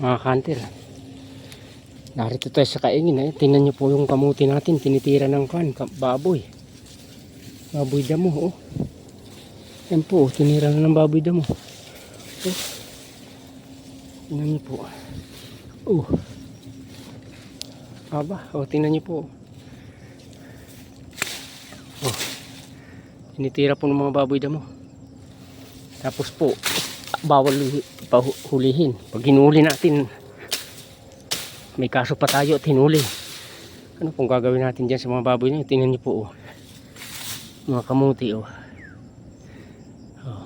mga kanter. Narito tayo sa kaingin. Eh. Tingnan nyo po yung kamuti natin. Tinitira ng kan, ka- baboy. Baboy damo. Oh. Yan po. oh, Tinira na ng baboy damo. Oh. Tingnan nyo po. Oh. Aba. Oh, tingnan nyo po. Oh. Tinitira po ng mga baboy damo. Tapos po, bawal hu- pahulihin. Pag hinuli natin, may kaso pa tayo at hinuli. Ano pong gagawin natin dyan sa mga baboy na? Tingnan niyo po oh. Mga kamuti oh. oh.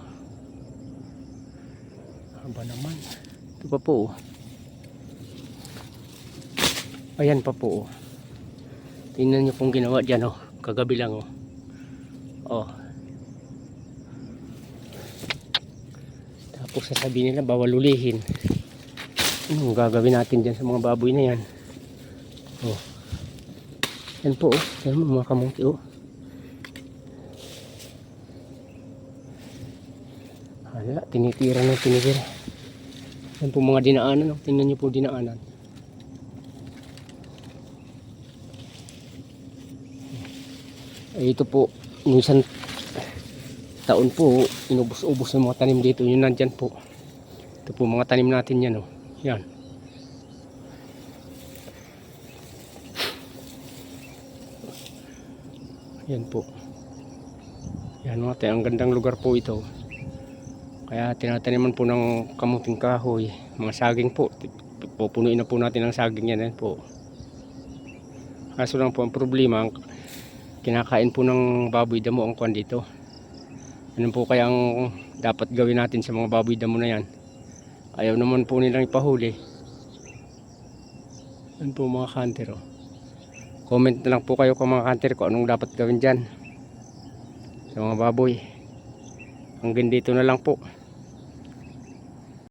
Haba naman. Ito pa po oh. Ayan pa po oh. Tingnan niyo pong ginawa dyan oh. Kagabi lang oh. Oh. Tapos sasabihin nila bawal ulihin. Anong gagawin natin dyan sa mga baboy na yan? Oh. Yan po oh. Yan mo mga kamuti oh. Hala, tinitira ng tinitira. Yan po mga dinaanan oh. Tingnan niyo po dinaanan. Eh, ito po, minsan taon po, inubos-ubos ng mga tanim dito. Yun nandyan po. Ito po mga tanim natin yan. Oh. Yan. Yan po. Yan mga tayo. Ang gandang lugar po ito. Kaya tinataniman po ng kamuting kahoy. Mga saging po. Pupunuin na po natin ang saging yan. Yan po. Kaso lang po ang problema, kinakain po ng baboy damo ang kwan dito. Ano po kaya ang dapat gawin natin sa mga baboy damo na yan? Ayaw naman po nilang ipahuli. Yan po mga kanter oh. Comment na lang po kayo kung mga kanter kung anong dapat gawin dyan. Sa mga baboy. Hanggang dito na lang po.